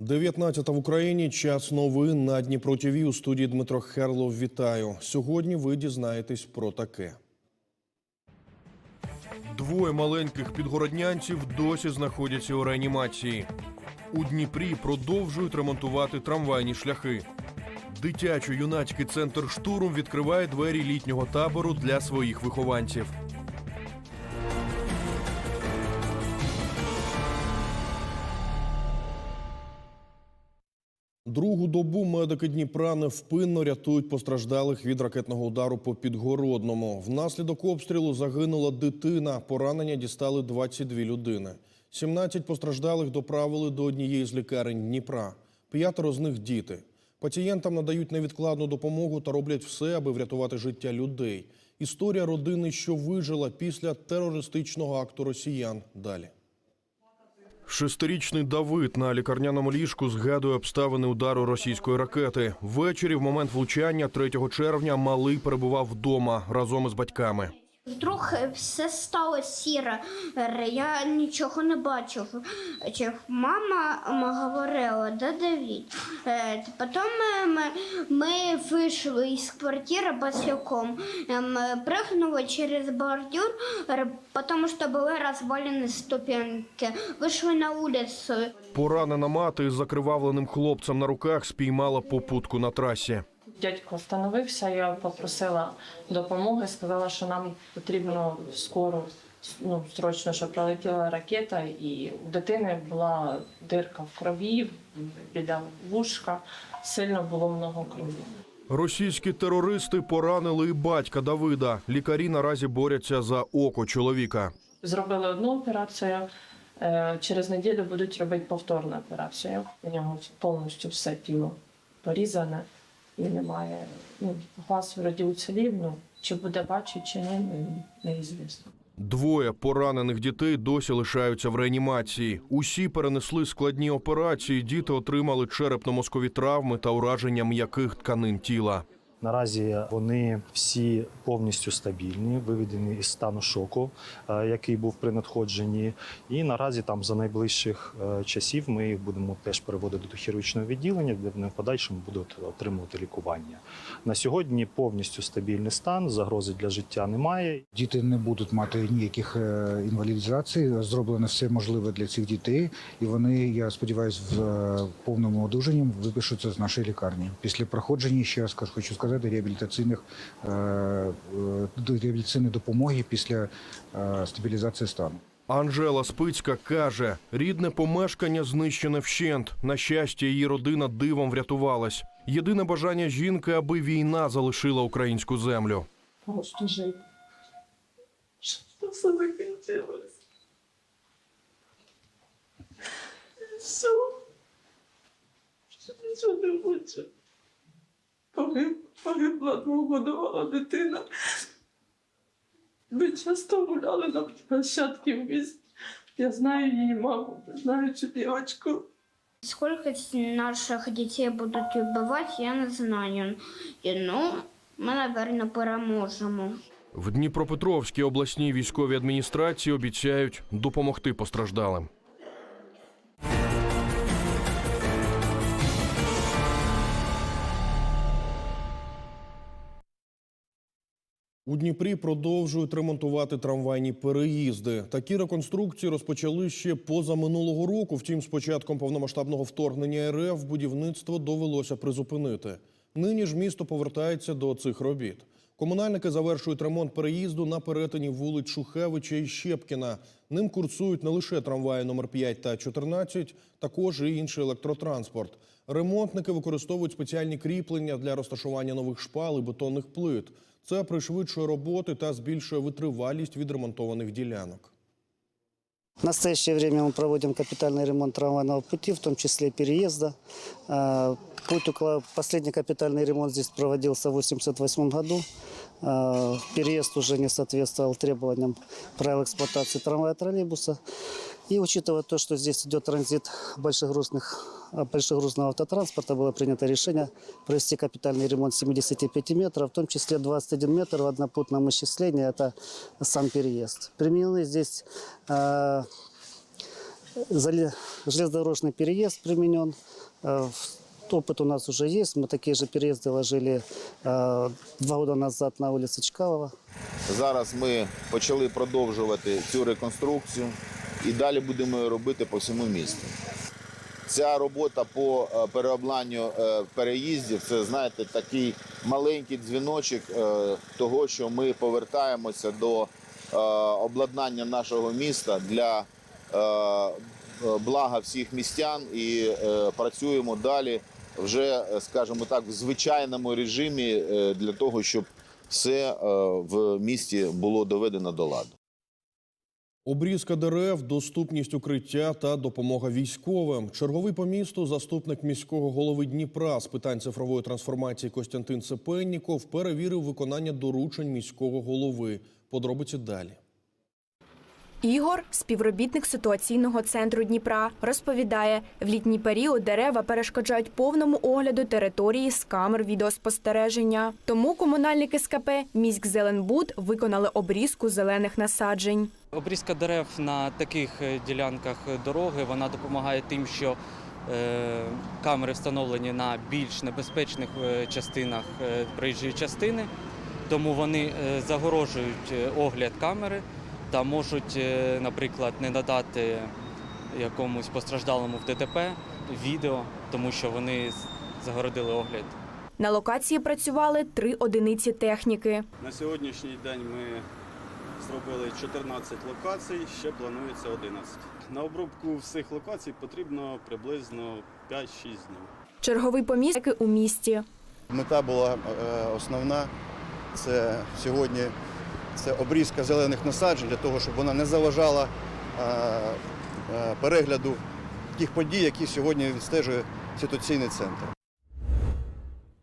19 в Україні. Час новин на Дніпро ТВ. У студії Дмитро Херлов. Вітаю. Сьогодні ви дізнаєтесь про таке. Двоє маленьких підгороднянців досі знаходяться у реанімації. У Дніпрі продовжують ремонтувати трамвайні шляхи. Дитячо-юнацький центр штурм відкриває двері літнього табору для своїх вихованців. Другу добу медики Дніпра невпинно рятують постраждалих від ракетного удару по Підгородному. Внаслідок обстрілу загинула дитина. Поранення дістали 22 людини. 17 постраждалих доправили до однієї з лікарень Дніпра. П'ятеро з них діти. Пацієнтам надають невідкладну допомогу та роблять все, аби врятувати життя людей. Історія родини, що вижила після терористичного акту росіян. Далі. Шестирічний Давид на лікарняному ліжку згадує обставини удару російської ракети. Ввечері, в момент влучання 3 червня, малий перебував вдома разом із батьками. Вдруг е, все стало сіре, Р- я нічого не бачив. Чи Мама м, говорила, де Давід. Е, Потім е, ми, ми вийшли із квартири босиком, Ем, прыгнули через бордюр, р- потому что были развалены ступеньки. Вышли на улицу. Поранена мати із закривавленим хлопцем на руках спіймала попутку на трасі. Дядько встановився, я попросила допомоги, сказала, що нам потрібно скоро, ну, срочно, щоб пролетіла ракета, і у дитини була дирка в крові, біля вушка, сильно було много крові. Російські терористи поранили і батька Давида. Лікарі наразі борються за око чоловіка. Зробили одну операцію, е, через неділю будуть робити повторну операцію. У нього повністю все тіло порізане і немає. Ну, глаз вроді уцілів, ну, чи буде бачити, чи ні, неізвісно. Двоє поранених дітей досі лишаються в реанімації. Усі перенесли складні операції. Діти отримали черепно-мозкові травми та ураження м'яких тканин тіла. Наразі вони всі повністю стабільні, виведені із стану шоку, е, який був при надходженні. І наразі там за найближчих е, часів ми їх будемо теж переводити до хірургічного відділення, де вони в подальшому будуть отримувати лікування. На сьогодні повністю стабільний стан, загрози для життя немає. Діти не будуть мати ніяких е, інвалідизацій. Зроблено все можливе для цих дітей, і вони, я сподіваюся, в повному одужанні випишуться з нашої лікарні. Після проходження ще раз хочу сказати, реабілітаційних е, е, реабілітаційної допомоги після е, стабілізації стану. Анжела Спицька каже, рідне помешкання знищене вщент. На щастя, її родина дивом врятувалась. Єдине бажання жінки, аби війна залишила українську землю. Просто жити. Це все закінчилось. Все. Що нічого не хочу. Погиб, погибла двогодувала дитина. Ми часто гуляли на площадці в місті. Я знаю її маму, знаю цю дівчинку. Сколько наших дітей будуть вбивати, я не знаю. І, ну, ми, напевно, переможемо. В Дніпропетровській обласній військовій адміністрації обіцяють допомогти постраждалим. У Дніпрі продовжують ремонтувати трамвайні переїзди. Такі реконструкції розпочали ще позаминулого року. Втім, з початком повномасштабного вторгнення РФ будівництво довелося призупинити. Нині ж місто повертається до цих робіт. Комунальники завершують ремонт переїзду на перетині вулиць Шухевича і Щепкіна. Ним курсують не лише трамваї номер 5 та 14, також і інший електротранспорт. Ремонтники використовують спеціальні кріплення для розташування нових шпал і бетонних плит. Це пришвидшує роботи та збільшує витривалість відремонтованих ділянок. В настоящее время мы проводим капитальный ремонт трамвайного пути, в том числе переезда. Э, Путь около, последний капитальный ремонт здесь проводился в 1988 году. Э, Переезд уже не соответствовал требованиям правил эксплуатации трамвая и троллейбуса. И учитывая то, что здесь идет транзит большегрузных, э, большегрузного автотранспорта, было принято решение провести капитальный ремонт 75 метров, в том числе 21 метр в однопутном исчислении. Это сам переезд. Применены здесь э, зале- железнодорожный переезд применен. Э, в- Опыт у нас уже есть. Мы такие же переезды ложили э, два года назад на улице Чкалова. Зараз ми почали продовжувати цю реконструкцію і далі будемо робити по всьому місту. Ця робота по е, переобладнанню е, переїздів це знаєте такий маленький дзвіночок е, того, що ми повертаємося до обладнання нашого міста для блага всіх містян і працюємо далі вже, скажімо так, в звичайному режимі для того, щоб все в місті було доведено до ладу. Обрізка дерев, доступність укриття та допомога військовим. Черговий по місту заступник міського голови Дніпра з питань цифрової трансформації Костянтин Цепенніков перевірив виконання доручень міського голови. Подробиці далі. Ігор, співробітник ситуаційного центру Дніпра, розповідає, в літній період дерева перешкоджають повному огляду території з камер відеоспостереження. Тому комунальники СКП «Міськзеленбуд» виконали обрізку зелених насаджень. Обрізка дерев на таких е, ділянках дороги вона допомагає тим, що е, камери встановлені на більш небезпечних е, частинах проїжджої частини, тому вони загорожують огляд камери та можуть, е, наприклад, не надати якомусь постраждалому в ДТП відео, тому що вони загородили огляд. На локації працювали три одиниці техніки. На сьогоднішній день ми зробили 14 локацій, ще планується 11. На обробку всіх локацій потрібно приблизно 5-6 днів. Черговий поміст у місті. Мета була е, основна це сьогодні це обрізка зелених насаджень для того, щоб вона не заважала е, е, перегляду тих подій, які сьогодні відстежує ситуаційний центр.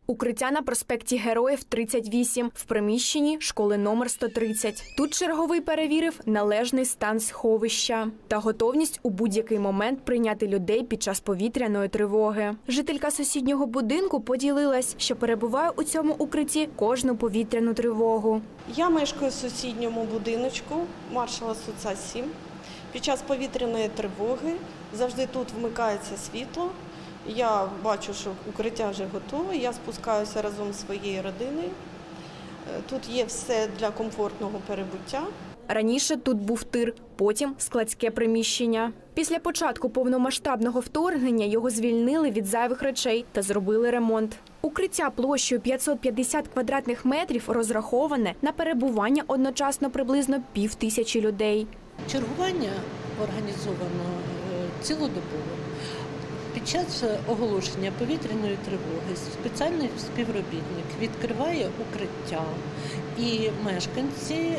Укриття на проспекті Героїв 38 в приміщенні школи номер 130. Тут черговий перевірив належний стан сховища та готовність у будь-який момент прийняти людей під час повітряної тривоги. Жителька сусіднього будинку поділилась, що перебуває у цьому укритті кожну повітряну тривогу. Я мешкаю в сусідньому будиночку маршала Суца 7. Під час повітряної тривоги завжди тут вмикається світло. Я бачу, що укриття вже готове. Я спускаюся разом з своєю родиною. Е, Тут є все для комфортного перебуття. Раніше тут був тир, потім складське приміщення. Після початку повномасштабного вторгнення його звільнили від зайвих речей та зробили ремонт. Укриття площею 550 квадратних метрів розраховане на перебування одночасно приблизно пів тисячі людей. Чергування організовано е, цілодобово. Під час е, оголошення повітряної тривоги спеціальний співробітник відкриває укриття, і мешканці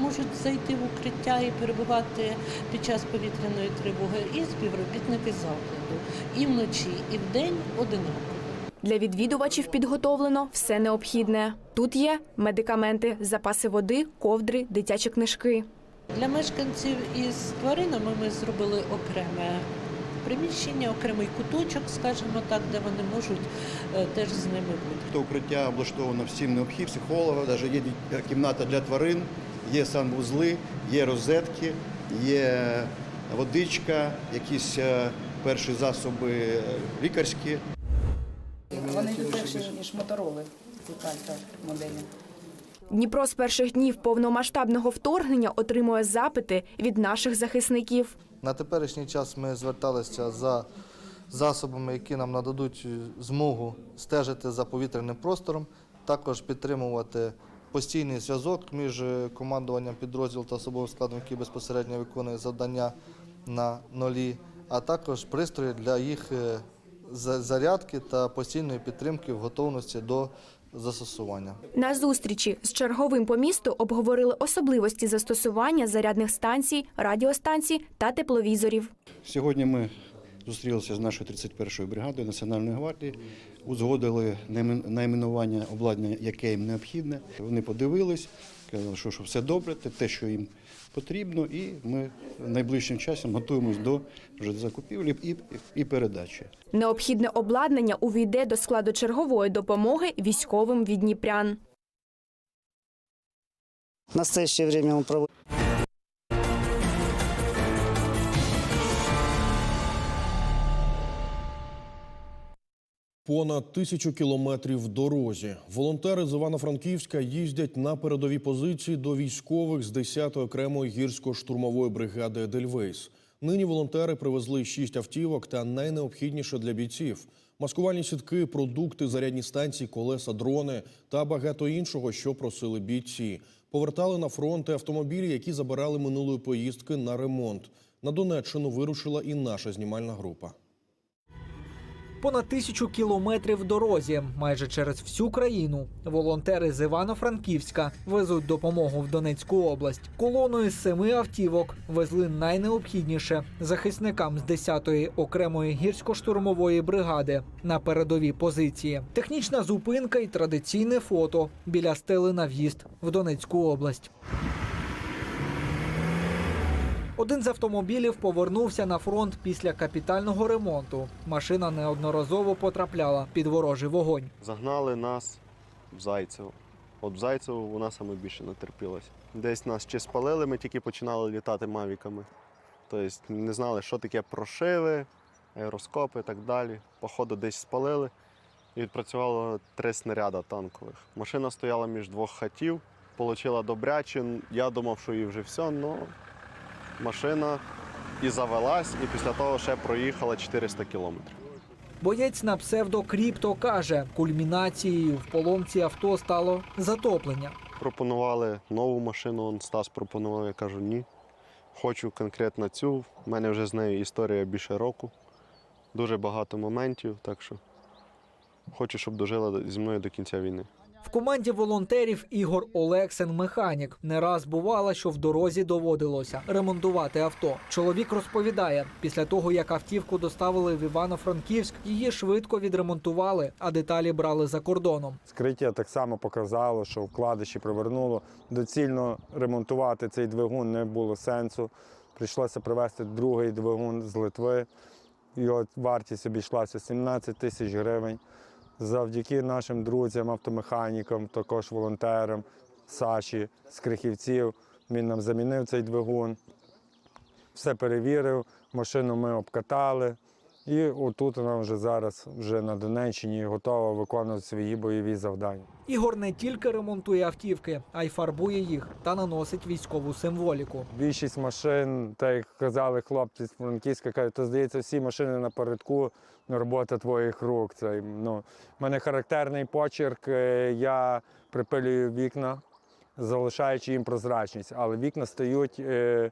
можуть зайти в укриття і перебувати під час повітряної тривоги, і співробітники закладу. І вночі, і вдень одинаково. Для відвідувачів підготовлено все необхідне. Тут є медикаменти, запаси води, ковдри, дитячі книжки. Для мешканців із тваринами ми зробили окреме приміщення, окремий куточок, скажімо так, де вони можуть е, теж з ними бути. То укриття облаштовано всім необхідним, психолога, навіть є кімната для тварин, є санвузли, є розетки, є водичка, якісь е, перші засоби е, лікарські. Вони дешевші, ніж мотороли, ці кальта моделі. Дніпро з перших днів повномасштабного вторгнення отримує запити від наших захисників. На теперішній час ми зверталися за засобами, які нам нададуть змогу стежити за повітряним простором, також підтримувати постійний зв'язок між командуванням підрозділу та особовим складом, який безпосередньо виконує завдання на нолі, а також пристрої для їх е, зарядки та постійної підтримки в готовності до застосування. На зустрічі з черговим по місту обговорили особливості застосування зарядних станцій, радіостанцій та тепловізорів. Сьогодні ми зустрілися з нашою 31-ю бригадою Національної гвардії, узгодили наймен- найменування обладнання, яке їм необхідне. Вони подивились, казали, що, що все добре, те, що їм потрібно, і ми найближчим часом готуємось до вже закупівлі і, і передачі. Необхідне обладнання увійде до складу чергової допомоги військовим від Дніпрян. На настоящее время мы проводим Понад тисячу кілометрів в дорозі. Волонтери з Івано-Франківська їздять на передові позиції до військових з 10-ї окремої гірсько-штурмової бригади Едельвейс. Нині волонтери привезли шість автівок та найнеобхідніше для бійців: маскувальні сітки, продукти, зарядні станції, колеса, дрони та багато іншого, що просили бійці. Повертали на фронт і автомобілі, які забирали минулої поїздки на ремонт. На Донеччину вирушила і наша знімальна група. Понад тисячу кілометрів дорозі, майже через всю країну. Волонтери з Івано-Франківська везуть допомогу в Донецьку область. Колоною з семи автівок везли найнеобхідніше захисникам з 10-ї окремої гірсько-штурмової бригади на передові позиції. Технічна зупинка і традиційне фото біля стели на в'їзд в Донецьку область. Один з автомобілів повернувся на фронт після капітального ремонту. Машина неодноразово потрапляла під ворожий вогонь. Загнали нас в Зайцево. От Зайцево вона саме більше натерпілась. Десь нас чи спалили, ми тільки починали літати мавіками. Тобто не знали, що таке прошиви, аероскопи і так далі. Походу, десь спалили і відпрацювало три снаряда танкових. Машина стояла між двох хатів, отримала добряче. Я думав, що їй вже все, але машина і завелась, і після того ще проїхала 400 кілометрів. Боєць на псевдо Кріпто каже, кульмінацією в поломці авто стало затоплення. Пропонували нову машину, он Стас пропонував, я кажу ні. Хочу конкретно цю. У мене вже з нею історія більше року. Дуже багато моментів, так що хочу, щоб дожила зі мною до кінця війни. В команді волонтерів Ігор Олексин механік. Не раз бувало, що в дорозі доводилося ремонтувати авто. Чоловік розповідає, після того як автівку доставили в Івано-Франківськ, її швидко відремонтували, а деталі брали за кордоном. Скриття так само показало, що вкладиші привернуло. Доцільно ремонтувати цей двигун не було сенсу. Прийшлося привезти другий двигун з Литви. Його вартість обійшлася 17 тисяч гривень. Завдяки нашим друзям, автомеханікам, також волонтерам, Саші з Крихівців. Він нам замінив цей двигун. Все перевірив, машину ми обкатали. І отут вона вже зараз вже на Донеччині готова виконувати свої бойові завдання. Ігор не тільки ремонтує автівки, а й фарбує їх та наносить військову символіку. Більшість машин, так як казали хлопці з Франківська, кажуть, то здається, всі машини напередку, робота твоїх рук. Це, ну, в мене характерний почерк. е, Я припилюю вікна, залишаючи їм прозрачність, але вікна стають е,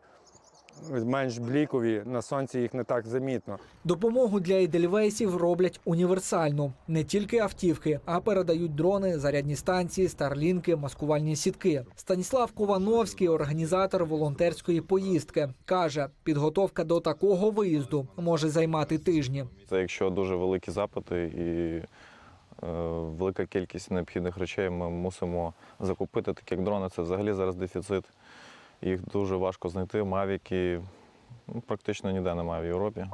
менш блікові, на сонці їх не так замітно. Допомогу для Едельвейсів роблять універсальну. Не тільки автівки, а передають дрони, зарядні станції, старлінки, маскувальні сітки. Станіслав Ковановський, організатор волонтерської поїздки, каже, підготовка до такого виїзду може займати тижні. Це якщо дуже великі запити і е, велика кількість необхідних речей, ми мусимо закупити, так як дрони це взагалі зараз дефіцит. Їх дуже важко знайти. Мавіки ну, практично ніде немає в Європі.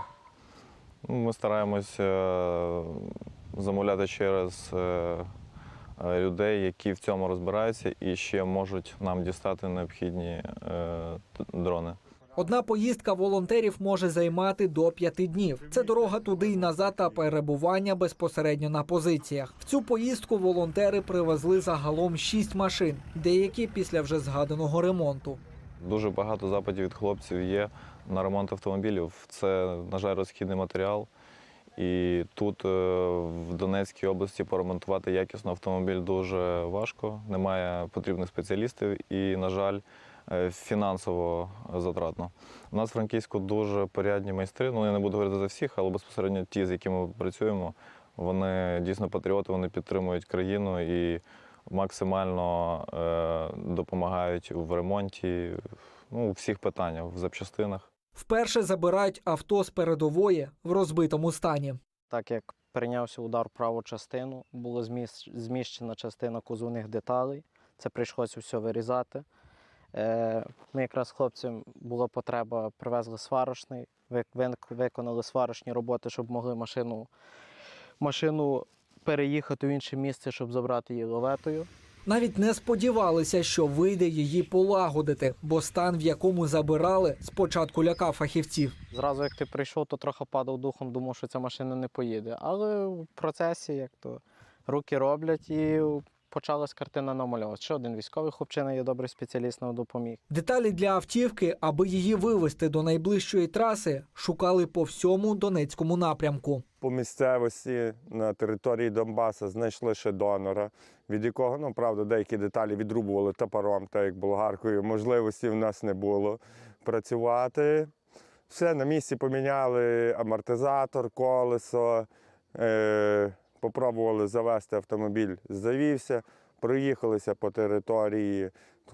Ну, Ми стараємося е, замовляти через е, е, людей, які в цьому розбираються і ще можуть нам дістати необхідні дрони. Одна поїздка волонтерів може займати до п'яти днів. Це дорога туди й назад та перебування безпосередньо на позиціях. В цю поїздку волонтери привезли загалом шість машин, деякі після вже згаданого ремонту. Дуже багато запитів від хлопців є на ремонт автомобілів. Це, на жаль, розхідний матеріал. І тут, е, в Донецькій області, поремонтувати якісно автомобіль дуже важко. Немає потрібних спеціалістів і, на жаль, е, фінансово затратно. У нас в Франківську дуже порядні майстри. Ну, я не буду говорити за всіх, але безпосередньо ті, з якими ми працюємо, вони дійсно патріоти, вони підтримують країну і максимально е, допомагають в ремонті, ну, у всіх питаннях, в запчастинах. Вперше забирають авто з передової в розбитому стані. Так як прийнявся удар в праву частину, була зміщена частина кузовних деталей. Це прийшлося все вирізати. Е, Ми якраз хлопцям була потреба, привезли сварочний, виконали сварочні роботи, щоб могли машину, машину переїхати в інше місце, щоб забрати її лаветою. Навіть не сподівалися, що вийде її полагодити, бо стан, в якому забирали, спочатку лякав фахівців. Зразу як ти прийшов, то трохи падав духом, думав, що ця машина не поїде. Але в процесі, як то руки роблять, і почалась картина намальовувати. Ще один військовий хлопчина є добрий спеціаліст, нам допоміг. Деталі для автівки, аби її вивезти до найближчої траси, шукали по всьому Донецькому напрямку. По місцевості на території Донбаса знайшли ще донора, від якого, ну правда, деякі деталі відрубували топором, так як болгаркою. Можливості в нас не було працювати. Все на місці поміняли амортизатор, колесо. Е- попробували завести автомобіль, завівся, проїхалися по території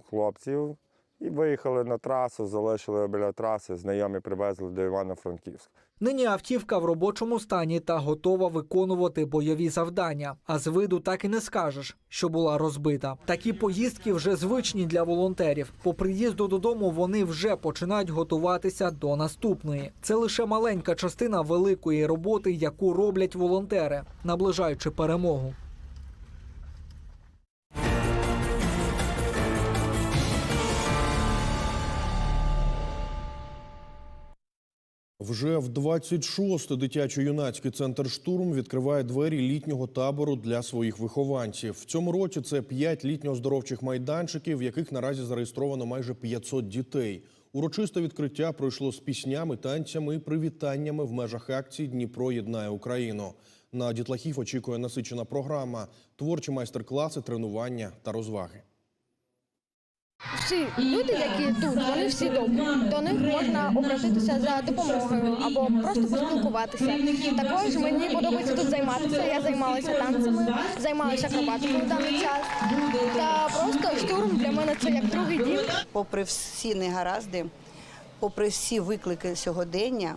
хлопців і виїхали на трасу, залишили біля траси, знайомі привезли до Івано-Франківська. Нині автівка в робочому стані та готова виконувати бойові завдання. А з виду так і не скажеш, що була розбита. Такі поїздки вже звичні для волонтерів. По приїзду додому вони вже починають готуватися до наступної. Це лише маленька частина великої роботи, яку роблять волонтери, наближаючи перемогу. Вже в 26-й дитячо-юнацький центр штурм відкриває двері літнього табору для своїх вихованців. В цьому році це 5 літньо-оздоровчих майданчиків, в яких наразі зареєстровано майже 500 дітей. Урочисте відкриття пройшло з піснями, танцями і привітаннями в межах акції Дніпро єднає Україну. На дітлахів очікує насичена програма, творчі майстер-класи, тренування та розваги. Всі люди, які тут, вони всі добрі. До них можна обратитися за допомогою або просто поспілкуватися. Також мені подобається тут займатися. Я займалася танцями, займалася акробатикою в даний час. Та просто штурм для мене це як другий дім. попри всі негаразди, попри всі виклики сьогодення,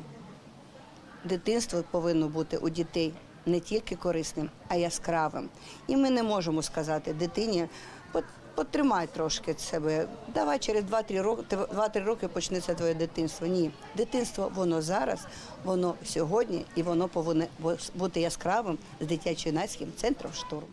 дитинство повинно бути у дітей не тільки корисним, а яскравим. І ми не можемо сказати дитині, «От потримай трошки себе, давай через 2-3 роки, 2-3 роки почнеться твоє дитинство. Ні, дитинство воно зараз, воно сьогодні, і воно повинно бути яскравим з дитячо-юнацьким центром штурм.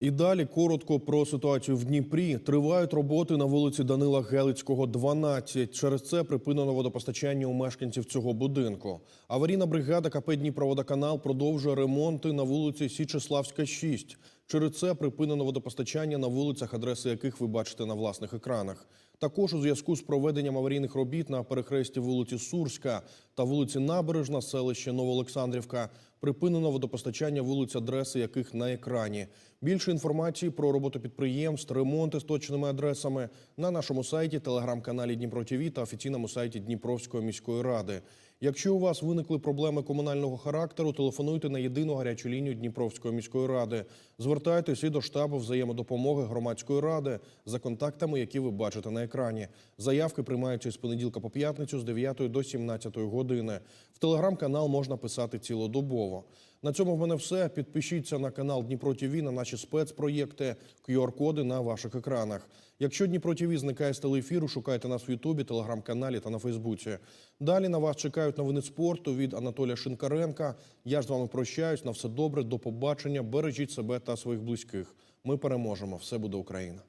І далі коротко про ситуацію в Дніпрі. Тривають роботи на вулиці Данила Гелицького, 12. Через це припинено водопостачання у мешканців цього будинку. Аварійна бригада КП Дніпроводоканал продовжує ремонти на вулиці Січеславська, 6. Через це припинено водопостачання на вулицях, адреси яких ви бачите на власних екранах. Також у зв'язку з проведенням аварійних робіт на перехресті вулиці Сурська та вулиці Набережна, селище Новоолександрівка, припинено водопостачання вулиць, адреси яких на екрані. Більше інформації про роботу підприємств, ремонти з точними адресами на нашому сайті, телеграм-каналі Дніпро ТВ та офіційному сайті Дніпровської міської ради. Якщо у вас виникли проблеми комунального характеру, телефонуйте на єдину гарячу лінію Дніпровської міської ради. Звертайтеся і до штабу взаємодопомоги громадської ради за контактами, які ви бачите на екрані. Заявки приймаються з понеділка по п'ятницю з 9 до 17 години. В телеграм-канал можна писати цілодобово. На цьому в мене все. Підпишіться на канал Дніпро ТВ, на наші спецпроєкти, QR-коди на ваших екранах. Якщо Дніпро ТВ зникає з телеефіру, шукайте нас в Ютубі, телеграм-каналі та на Фейсбуці. Далі на вас чекають новини спорту від Анатолія Шинкаренка. Я ж з вами прощаюсь. На все добре, до побачення. Бережіть себе та своїх близьких. Ми переможемо. Все буде Україна.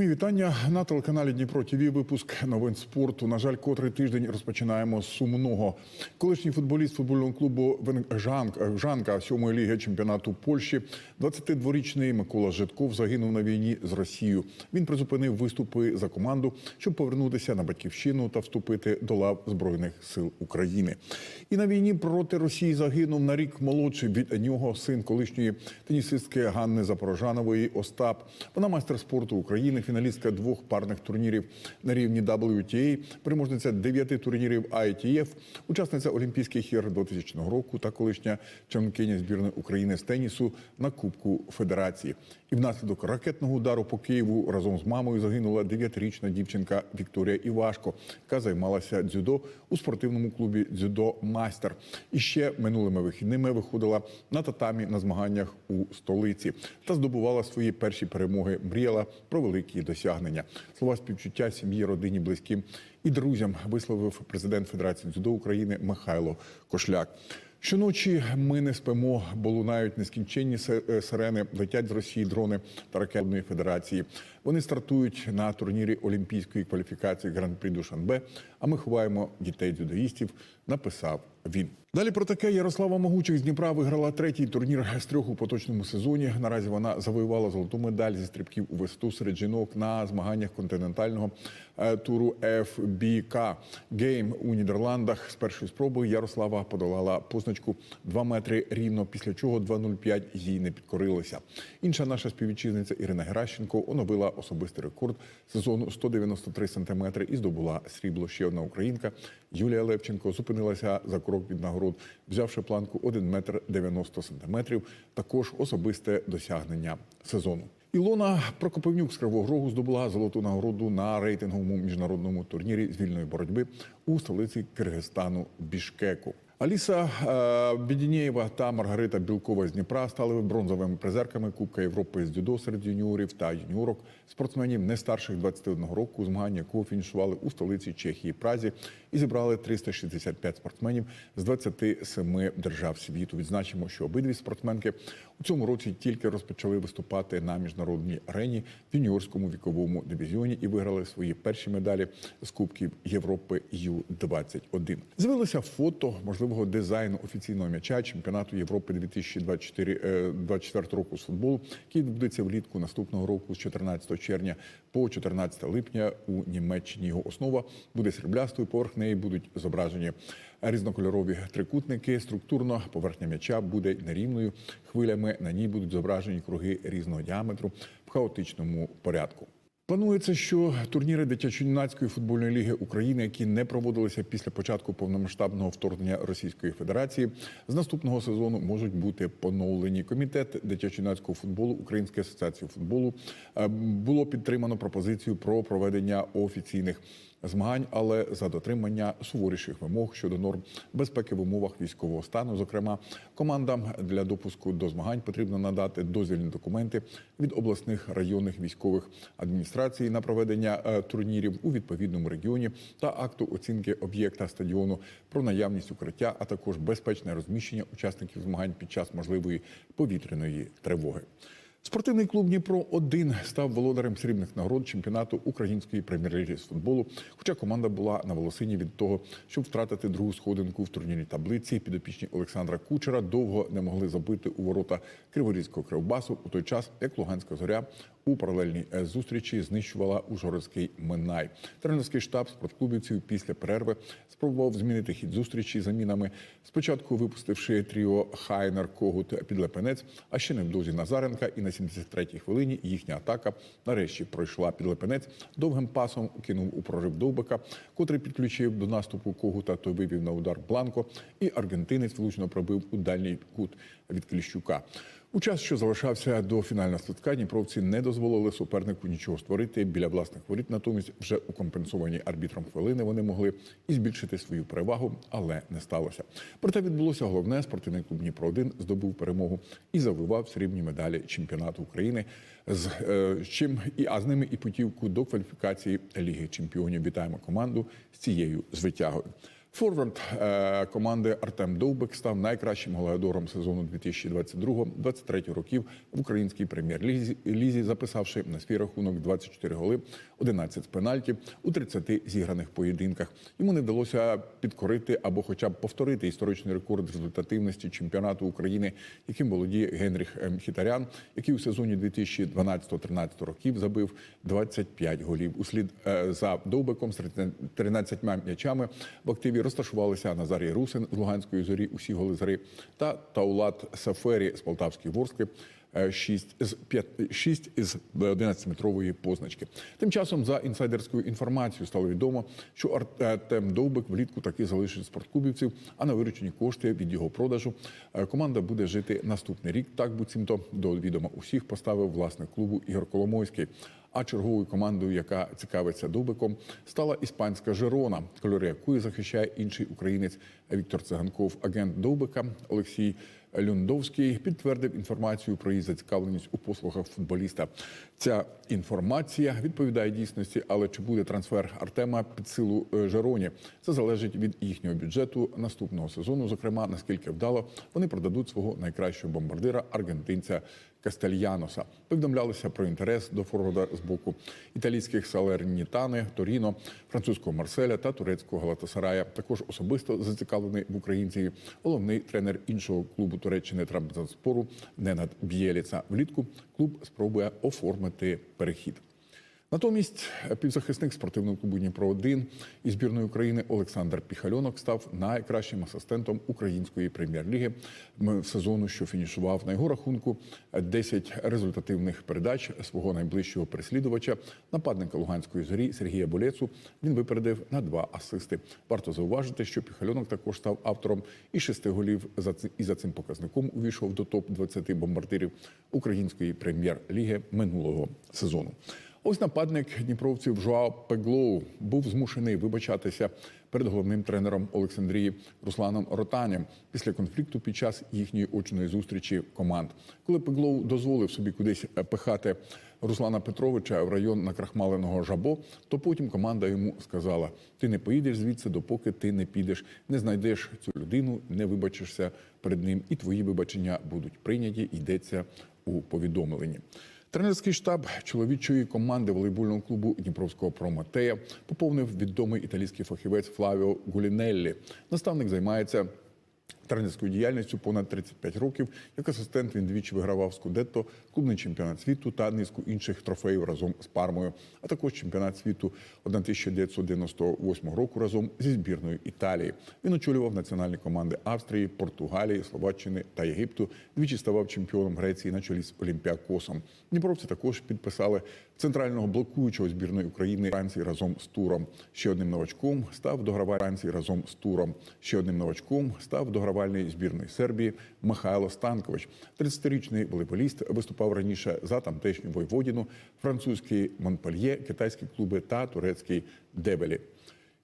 Мої вітання на телеканалі Дніпро ТВ. Випуск новин спорту. На жаль, котрий тиждень розпочинаємо з сумного. Колишній футболіст футбольного клубу Венгжанка Жанка сьомої ліги чемпіонату Польщі, 22-річний Микола Житков загинув на війні з Росією. Він призупинив виступи за команду, щоб повернутися на батьківщину та вступити до лав збройних сил України. І на війні проти Росії загинув на рік молодший від нього син колишньої тенісистки Ганни Запорожанової Остап. Вона майстер спорту України. Фіналістка двох парних турнірів на рівні WTA, переможниця дев'яти турнірів ITF, учасниця Олімпійських ігор 2000 року та колишня членкиня збірної України з тенісу на Кубку Федерації. І внаслідок ракетного удару по Києву разом з мамою загинула дев'ятирічна дівчинка Вікторія Івашко, яка займалася дзюдо у спортивному клубі Дзюдо Майстер. І ще минулими вихідними виходила на татамі на змаганнях у столиці та здобувала свої перші перемоги. Мріяла про великі досягнення. Слова співчуття сім'ї, родині, близьким і друзям висловив президент Федерації дзюдо України Михайло Кошляк. Щоночі ми не спимо, бо лунають нескінченні е, сирени, летять з Росії дрони та ракетної федерації. Вони стартують на турнірі олімпійської кваліфікації Гран-прі Душанбе. А ми ховаємо дітей дзюдоїстів. Написав він. Далі про таке Ярослава Могучих з Дніпра виграла третій турнір з трьох у поточному сезоні. Наразі вона завоювала золоту медаль зі стрибків у висоту серед жінок на змаганнях континентального е, туру FBK Game у Нідерландах. З першої спроби Ярослава подолала позначку 2 метри рівно, після чого 2.05 їй не підкорилися. Інша наша співвітчизниця Ірина Геращенко оновила особистий рекорд сезону 193 сантиметри і здобула срібло. Ще одна українка Юлія Левченко зупинилася за крок від нагород, взявши планку 1 метр 90 сантиметрів. Також особисте досягнення сезону. Ілона Прокопивнюк з Кривого Рогу здобула золоту нагороду на рейтинговому міжнародному турнірі з вільної боротьби у столиці Киргизстану Бішкеку. Аліса е, Бідінєєва та Маргарита Білкова з Дніпра стали бронзовими призерками Кубка Європи з дзюдо серед юніорів та юніорок спортсменів не старших 21 року, змагання якого фінішували у столиці Чехії Празі і зібрали 365 спортсменів з 27 держав світу. Відзначимо, що обидві спортсменки у цьому році тільки розпочали виступати на міжнародній арені в юніорському віковому дивізіоні і виграли свої перші медалі з Кубків Європи Ю-21. З'явилося фото можливого дизайну офіційного м'яча чемпіонату Європи 2024 е, 24 року з футболу, який відбудеться влітку наступного року з 14 червня по 14 липня у Німеччині. Його основа буде сріблястою. Поверх неї будуть зображені різнокольорові трикутники. Структурно поверхня м'яча буде нерівною хвилями. На ній будуть зображені круги різного діаметру в хаотичному порядку. Планується, що турніри дитячо-юнацької футбольної ліги України, які не проводилися після початку повномасштабного вторгнення Російської Федерації, з наступного сезону можуть бути поновлені. Комітет дитячо-юнацького футболу Української асоціації футболу е, було підтримано пропозицію про проведення офіційних змагань, але за дотримання суворіших вимог щодо норм безпеки в умовах військового стану. Зокрема, командам для допуску до змагань потрібно надати дозвільні документи від обласних районних військових адміністрацій на проведення е, турнірів у відповідному регіоні та акту оцінки об'єкта стадіону про наявність укриття, а також безпечне розміщення учасників змагань під час можливої повітряної тривоги. Спортивний клуб Дніпро 1 став володарем срібних нагород чемпіонату української прем'єр-ліги з футболу. Хоча команда була на волосині від того, щоб втратити другу сходинку в турнірній таблиці. Підопічні Олександра Кучера довго не могли забити у ворота Криворізького кривбасу у той час, як Луганська зоря у паралельній е, зустрічі знищувала Ужгородський Минай. Тренерський штаб спортклубівців після перерви спробував змінити хід зустрічі замінами. Спочатку випустивши тріо Хайнер, Когут, Підлепенець, а ще невдовзі Назаренка. І на 73-й хвилині їхня атака нарешті пройшла. Підлепенець довгим пасом кинув у прорив Довбика, котрий підключив до наступу Когута, той вивів на удар Бланко, і аргентинець влучно пробив у дальній кут від Кліщука. У час, що залишався до фінального свистка, дніпровці не дозволили супернику нічого створити біля власних воріт. Натомість, вже у компенсованій арбітром хвилини вони могли і збільшити свою перевагу, але не сталося. Проте відбулося головне. Спортивний клуб Дніпро 1 здобув перемогу і завоював срібні медалі чемпіонату України. З е, чим і а з ними і путівку до кваліфікації Ліги Чемпіонів. Вітаємо команду з цією звитягою. Форвард е, команди Артем Довбик став найкращим голеадором сезону 2022-2023 років в українській прем'єр-лізі, лізі, записавши на свій рахунок 24 голи, 11 з пенальтів у 30 зіграних поєдинках. Йому не вдалося підкорити або, хоча б повторити історичний рекорд результативності чемпіонату України, яким володіє Генріх е, Мхітарян, який у сезоні 2012-13 років забив 25 голів. Услід е, за Довбиком з 13 м'ячами в активі розташувалися Назарій Русин з Луганської зорі, усі голи зори, та Таулат Сафері з Полтавської Ворскли. 6 з 5, 6 із 11-метрової позначки. Тим часом, за інсайдерською інформацією, стало відомо, що Артем Довбик влітку таки залишить спорткубівців, а на виручені кошти від його продажу е, команда буде жити наступний рік. Так буцімто до відома усіх поставив власник клубу Ігор Коломойський. А черговою командою, яка цікавиться Довбиком, стала іспанська Жерона, кольори якої захищає інший українець Віктор Циганков. Агент Довбика Олексій Люндовський підтвердив інформацію про її зацікавленість у послугах футболіста. Ця інформація відповідає дійсності, але чи буде трансфер Артема під силу е, Жероні? Це залежить від їхнього бюджету наступного сезону. Зокрема, наскільки вдало вони продадуть свого найкращого бомбардира аргентинця Кастельяноса. Повідомлялися про інтерес до форварда з боку італійських Салернітани, Торіно, французького Марселя та турецького Галатасарая. Також особисто зацікавлений в українці головний тренер іншого клубу Туреччини Трампзанспору Ненад Б'єліца. Влітку клуб спробує оформити перехід. Натомість півзахисник спортивного клубу Дніпро 1 і збірної України Олександр Піхальонок став найкращим асистентом української прем'єр-ліги м, сезону, що фінішував на його рахунку 10 результативних передач свого найближчого переслідувача, нападника Луганської зорі Сергія Болєцу. Він випередив на два асисти. Варто зауважити, що Піхальонок також став автором і шести голів і за цим показником увійшов до топ 20 бомбардирів української прем'єр-ліги минулого сезону. Ось нападник дніпровців Жуао Пеглоу був змушений вибачатися перед головним тренером Олександрії Русланом Ротанем після конфлікту під час їхньої очної зустрічі команд. Коли Пеглоу дозволив собі кудись е, пихати Руслана Петровича в район накрахмаленого жабо, то потім команда йому сказала: ти не поїдеш звідси, допоки ти не підеш, не знайдеш цю людину, не вибачишся перед ним, і твої вибачення будуть прийняті. Йдеться у повідомленні. Тренерський штаб чоловічої команди волейбольного клубу Дніпровського Прометея поповнив відомий італійський фахівець Флавіо Гулінеллі. Наставник займається тренерською діяльністю понад 35 років. Як асистент він двічі вигравав Скудетто, клубний чемпіонат світу та низку інших трофеїв разом з Пармою, а також чемпіонат світу 1998 року разом зі збірною Італії. Він очолював національні команди Австрії, Португалії, Словаччини та Єгипту. Двічі ставав чемпіоном Греції на чолі з Олімпіакосом. Дніпровці також підписали центрального блокуючого збірної України Франції разом з туром. Ще одним новачком став догравальний Франції разом з туром. Ще одним новачком став догравальний збірної Сербії Михайло Станкович. 30-річний волейболіст виступав раніше за тамтешню Войводіну, французький Монпельє, китайські клуби та турецький Дебелі.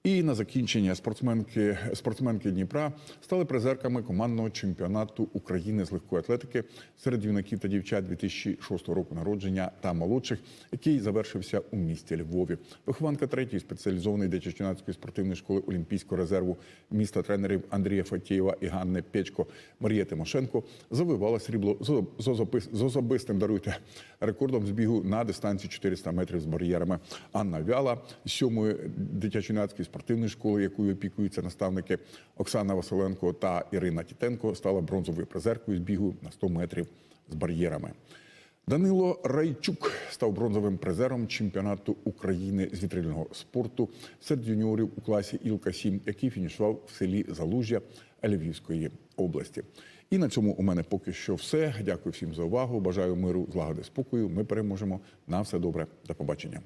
І на закінчення спортсменки, спортсменки Дніпра стали призерками командного чемпіонату України з легкої атлетики серед юнаків та дівчат 2006 року народження та молодших, який завершився у місті Львові. Вихованка третьої спеціалізованої дитячо-юнацької спортивної школи Олімпійського резерву міста тренерів Андрія Фатєєва і Ганни Печко Марія Тимошенко завоювала срібло з з особис- з особистим даруйте рекордом збігу на дистанції 400 метрів з бар'єрами. Анна Вяла сьомої дитячо-юнацької спортивної школи, якою опікуються наставники Оксана Василенко та Ірина Тітенко, стала бронзовою призеркою з бігу на 100 метрів з бар'єрами. Данило Райчук став бронзовим призером чемпіонату України з вітрильного спорту серед юніорів у класі Ілка-7, який фінішував в селі Залужжя Львівської області. І на цьому у мене поки що все. Дякую всім за увагу. Бажаю миру, злагоди, спокою. Ми переможемо. На все добре. До побачення.